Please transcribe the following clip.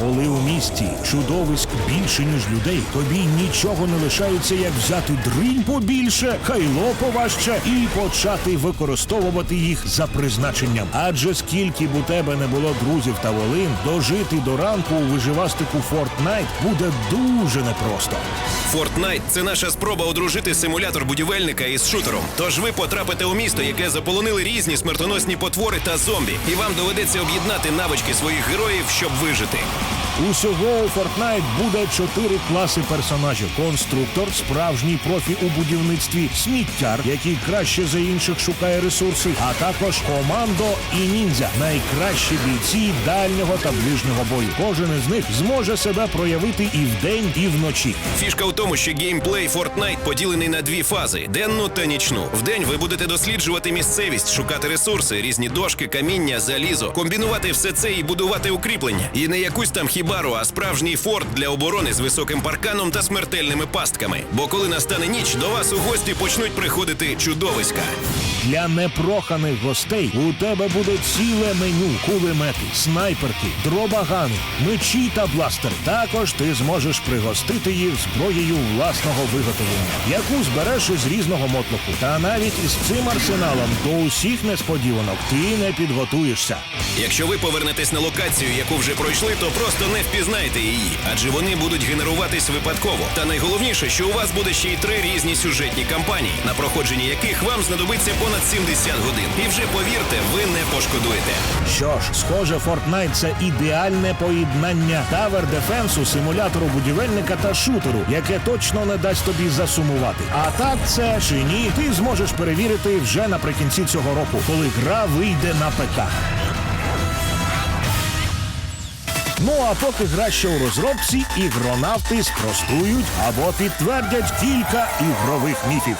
Коли у місті чудовиськ більше, ніж людей, тобі нічого не лишається, як взяти дрінь побільше, хайло поважче і почати використовувати їх за призначенням. Адже скільки б у тебе не було друзів та волин, дожити до ранку у виживастику Fortnite буде дуже непросто. Fortnite – це наша спроба одружити симулятор будівельника із шутером. Тож ви потрапите у місто, яке заполонили різні смертоносні потвори та зомбі, і вам доведеться об'єднати навички своїх героїв, щоб вижити. Усього у Fortnite буде чотири класи персонажів: конструктор, справжній профі у будівництві, сміттяр, який краще за інших шукає ресурси, а також командо і ніндзя найкращі бійці дальнього та ближнього бою. Кожен із них зможе себе проявити і вдень, і вночі. Фішка в тому, що геймплей Fortnite поділений на дві фази: денну та нічну. Вдень ви будете досліджувати місцевість, шукати ресурси, різні дошки, каміння, залізо, комбінувати все це і будувати укріплення. І не якусь там хібару, а справжній форт для оборони з високим парканом та смертельними пастками. Бо коли настане ніч, до вас у гості почнуть приходити чудовиська. Для непроханих гостей у тебе буде ціле меню кулемети, снайперки, дробагани, мечі та бластер. Також ти зможеш пригостити їх зброєю власного виготовлення, яку збереш із різного мотлоку. Та навіть із цим арсеналом до усіх несподіванок ти не підготуєшся. Якщо ви повернетесь на локацію, яку вже пройшли, то просто не впізнаєте її, адже вони будуть генеруватись випадково. Та найголовніше, що у вас буде ще й три різні сюжетні кампанії, на проходженні яких вам знадобиться понад 70 годин. І вже повірте, ви не пошкодуєте. Що ж, схоже, Fortnite – це ідеальне поєднання тавер дефенсу, симулятору будівельника та шутеру, яке точно не дасть тобі засумувати. А так це чи ні, ти зможеш перевірити вже наприкінці цього року, коли гра вийде на ПК. Ну а поки гра ще у розробці, ігронавти спростують або підтвердять кілька ігрових міфів.